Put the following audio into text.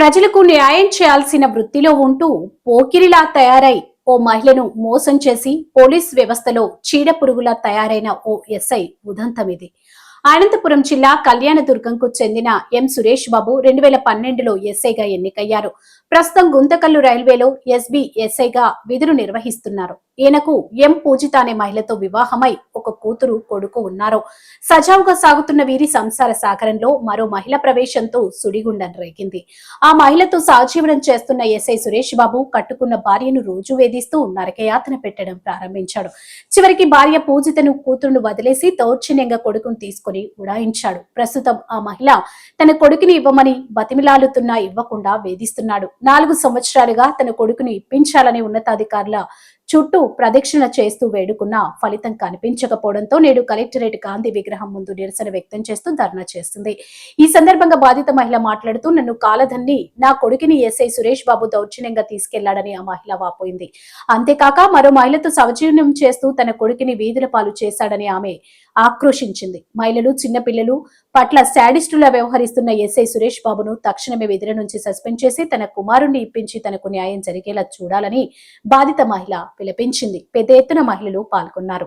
ప్రజలకు న్యాయం చేయాల్సిన వృత్తిలో ఉంటూ పోకిరిలా తయారై ఓ మహిళను మోసం చేసి పోలీస్ వ్యవస్థలో చీడపురుగులా తయారైన ఓ ఎస్ఐ ఉదంతమిది. అనంతపురం జిల్లా కళ్యాణదుర్గంకు చెందిన ఎం సురేష్ బాబు రెండు వేల పన్నెండులో ఎస్ఐగా ఎన్నికయ్యారు. ప్రస్తుతం గుంతకల్లు రైల్వేలో ఎస్బి ఎస్ఐగా విధులు నిర్వహిస్తున్నారు. ఈయనకు ఎం పూజిత అనే మహిళతో వివాహమై ఒక కూతురు కొడుకు ఉన్నారు. సజావుగా సాగుతున్న వీరి సంసార సాగరంలో మరో మహిళ ప్రవేశంతో సుడిగుండం రేగింది ఆ మహిళతో సహజీవనం చేస్తున్న ఎస్ఐ సురేష్ బాబు కట్టుకున్న భార్యను రోజు వేధిస్తూ నరకయాతన పెట్టడం ప్రారంభించాడు. చివరికి భార్య పూజితను కూతురును వదిలేసి దౌర్జన్యంగా కొడుకును తీసుకుని ఉడాయించాడు. ప్రస్తుతం ఆ మహిళ తన కొడుకుని ఇవ్వమని బతిమిలాలుతున్నా ఇవ్వకుండా వేధిస్తున్నాడు. నాలుగు సంవత్సరాలుగా తన కొడుకుని ఇప్పించాలని ఉన్నతాధికారుల చుట్టూ ప్రదక్షిణ చేస్తూ వేడుకున్నా ఫలితం కనిపించకపోవడంతో నేడు కలెక్టరేట్ గాంధీ విగ్రహం ముందు నిరసన వ్యక్తం చేస్తూ ధర్నా చేస్తుంది. ఈ సందర్భంగా బాధిత మహిళ మాట్లాడుతూ నన్ను కాలధన్ని నా కొడుకుని ఎస్ఐ సురేష్ బాబు దౌర్జన్యంగా తీసుకెళ్ళాడని ఆ మహిళ వాపోయింది. అంతేకాక మరో మహిళతో సవజీవనం చేస్తూ తన కొడుకుని వీధుల పాలు చేశాడని ఆమె ఆక్రోషించింది మహిళలు చిన్నపిల్లలు పట్ల శాడిస్టులా వ్యవహరిస్తున్న ఎస్ఐ సురేష్ బాబును తక్షణమే విధుల నుంచి సస్పెండ్ చేసి తన కుమారుణ్ణి ఇప్పించి తనకు న్యాయం జరిగేలా చూడాలని బాధిత మహిళ పిలిపించింది పెద్ద ఎత్తున మహిళలు పాల్గొన్నారు.